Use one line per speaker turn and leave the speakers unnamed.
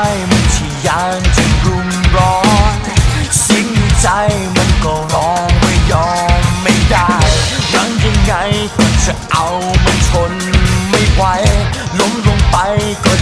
ายมันที่ยานจะรุมร้อน สิ่งใจมันก็ร้องไม่ยอมไม่ได้รังยังไงก็จะเอามันชนไม่ไหวล้มลงไปก็